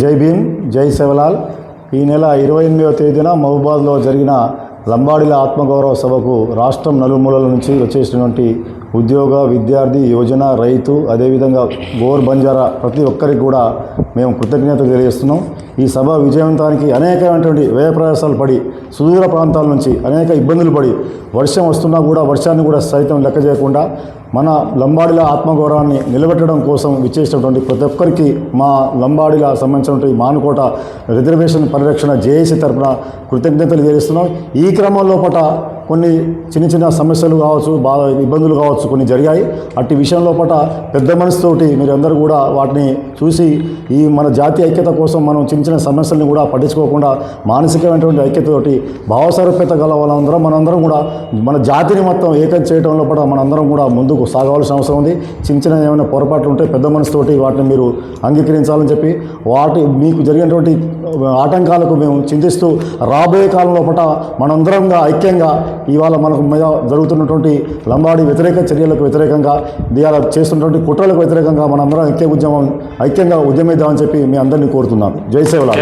జై భీమ్ జై శివలాల్. ఈ నెల ఇరవై ఎనిమిదవ తేదీన మహబూబాద్లో జరిగిన లంబాడీల ఆత్మగౌరవ సభకు రాష్ట్రం నలుమూలల నుంచి వచ్చేసినటువంటి ఉద్యోగ విద్యార్థి యువజన రైతు అదేవిధంగా గోర్ బంజారా ప్రతి ఒక్కరికి కూడా మేము కృతజ్ఞతలు తెలియజేస్తున్నాం. ఈ సభ విజయవంతానికి అనేకమైనటువంటి వ్యయ ప్రయాసాలు పడి సుదూర ప్రాంతాల నుంచి అనేక ఇబ్బందులు పడి వర్షం వస్తున్నా కూడా వర్షాన్ని కూడా సైతం లెక్క చేయకుండా మన లంబాడిల ఆత్మగౌరవాన్ని నిలబెట్టడం కోసం విచ్చేసినటువంటి ప్రతి ఒక్కరికి మా లంబాడిల సంబంధించినటువంటి మానుకోట రిజర్వేషన్ పరిరక్షణ జేఏసీ తరఫున కృతజ్ఞతలు తెలియజేస్తున్నాం. ఈ క్రమంలో పట కొన్ని చిన్న చిన్న సమస్యలు కావచ్చు బాగా ఇబ్బందులు కావచ్చు కొన్ని జరిగాయి. అట్టి విషయంలో పట పెద్ద మనసుతోటి మీరందరూ కూడా వాటిని చూసి ఈ మన జాతి ఐక్యత కోసం మనం చిన్న చిన్న సమస్యలను కూడా పట్టించుకోకుండా మానసికమైనటువంటి ఐక్యతతోటి భావసారూప్యత గల వాళ్ళందరం మనందరం కూడా మన జాతిని మొత్తం ఏకం చేయడం లోపల మనందరం కూడా ముందుకు సాగవలసిన అవసరం ఉంది. చిన్న చిన్న ఏమైనా పొరపాట్లు ఉంటే పెద్ద మనసుతోటి వాటిని మీరు అంగీకరించాలని చెప్పి వాటి మీకు జరిగినటువంటి ఆటంకాలకు మేము చింతిస్తూ రాబోయే కాలంలో పట మనందరంగా ఐక్యంగా ఇవాళ మనకు మీద జరుగుతున్నటువంటి లంబాడి వ్యతిరేక చర్యలకు వ్యతిరేకంగా ఇవాళ చేస్తున్నటువంటి కుట్రలకు వ్యతిరేకంగా మనందరం ఐక్య ఉద్యమం ఐక్యంగా ఉద్యమిద్దామని చెప్పి మీ అందరినీ కోరుతున్నాను. జై సేవలా